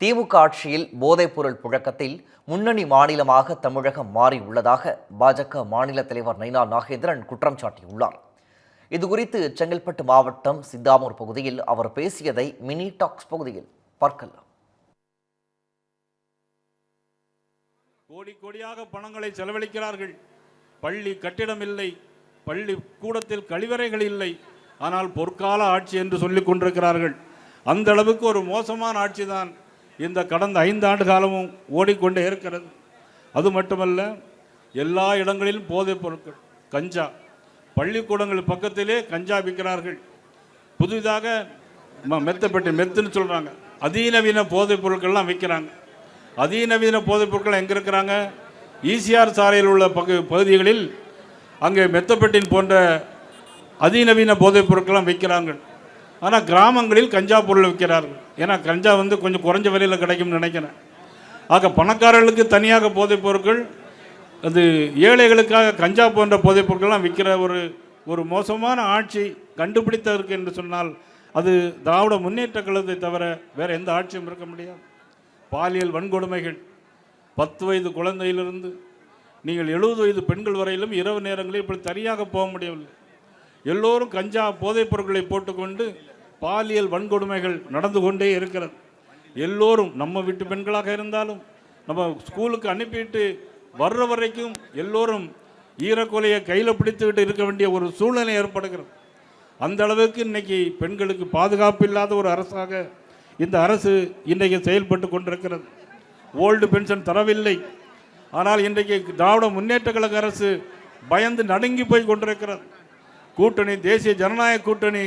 திமுக ஆட்சியில் போதைப்பொருள் புழக்கத்தில் முன்னணி மாநிலமாக தமிழகம் மாறியுள்ளதாக பாஜக மாநில தலைவர் நைனா நாகேந்திரன் குற்றம் சாட்டியுள்ளார். இதுகுறித்து செங்கல்பட்டு மாவட்டம் சித்தாமூர் பகுதியில் அவர் பேசியதை மினி டாக்ஸ் பகுதியில் பார்க்கலாம். கோடி கோடியாக பணங்களை செலவழிக்கிறார்கள். பள்ளி கட்டிடம் இல்லை. பள்ளி கூடத்தில் கழிவறைகள் இல்லை. ஆனால் பொற்கால ஆட்சி என்று சொல்லிக் கொண்டிருக்கிறார்கள். அந்த அளவுக்கு ஒரு மோசமான ஆட்சி தான் இந்த கடந்த ஐந்து ஆண்டு காலமும் ஓடிக்கொண்டே இருக்கிறது. அது மட்டுமல்ல எல்லா இடங்களிலும் போதைப் பொருட்கள் கஞ்சா. பள்ளிக்கூடங்கள் பக்கத்திலே கஞ்சா விற்கிறார்கள். புதிதாக மெத்தப்பட்டு மெத்துன்னு சொல்கிறாங்க அதிநவீன போதைப் பொருட்கள்லாம் விற்கிறாங்க. அதிநவீன போதைப் பொருட்கள் எங்கே இருக்கிறாங்க? ஈசிஆர் சாலையில் உள்ள பகு பகுதிகளில் அங்கே மெத்தப்பட்டின் போன்ற அதிநவீன போதைப் பொருட்கள்லாம் விற்கிறாங்க. ஆனால் கிராமங்களில் கஞ்சா பொருள் விற்கிறார்கள். ஏன்னா கஞ்சா வந்து கொஞ்சம் குறைஞ்ச விலையில் கிடைக்கும்னு நினைக்கிறேன். ஆக பணக்காரர்களுக்கு தனியாக போதைப் பொருட்கள் அது ஏழைகளுக்காக கஞ்சா போன்ற போதைப் பொருட்கள்லாம் விற்கிற ஒரு ஒரு மோசமான ஆட்சி கண்டுபிடித்ததற்கு என்று சொன்னால் அது திராவிட முன்னேற்ற கழகத்தை தவிர வேறு எந்த ஆட்சியும் இருக்க முடியாது. பாலியல் வன்கொடுமைகள் பத்து வயது குழந்தையிலிருந்து நீங்கள் எழுபது வயது பெண்கள் வரையிலும் இரவு நேரங்களில் இப்படி தனியாக போக முடியவில்லை. எல்லோரும் கஞ்சா போதைப் பொருட்களை போட்டுக்கொண்டு பாலியல் வன்கொடுமைகள் நடந்து கொண்டே இருக்கிறது. எல்லோரும் நம்ம வீட்டு பெண்களாக இருந்தாலும் நம்ம ஸ்கூலுக்கு அனுப்பிட்டு வர்ற வரைக்கும் எல்லோரும் ஈரக்கொலையை கையில் பிடித்துக்கிட்டு இருக்க வேண்டிய ஒரு சூழ்நிலை ஏற்படுகிறது. அந்த அளவுக்கு இன்னைக்கு பெண்களுக்கு பாதுகாப்பு இல்லாத ஒரு அரசாக இந்த அரசு இன்றைக்கு செயல்பட்டு கொண்டிருக்கிறது. ஓல்டு பென்ஷன் தரவில்லை. ஆனால் இன்றைக்கு திராவிட முன்னேற்ற கழக அரசு பயந்து நடுங்கி போய் கொண்டிருக்கிறது. கூட்டணி தேசிய ஜனநாயக கூட்டணி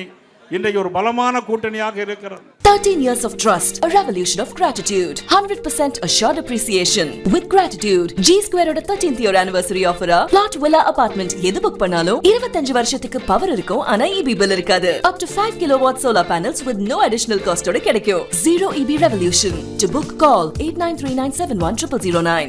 இன்றைக்கு ஒரு பலமான கூட்டணியாக இருக்கிறது 13 years of trust, a revolution of gratitude, 100% assured appreciation. With gratitude, G Square ஓட 13th year anniversary offer plot villa apartment எது புக் பண்ணாலும் 25 வருஷத்துக்கு பவர் இருக்கும் ஆனா EB bill இருக்காது. Up to 5 kilowatt solar panels with no additional cost ஓட கிடைக்கும். Zero EB revolution. To book call 8939710009.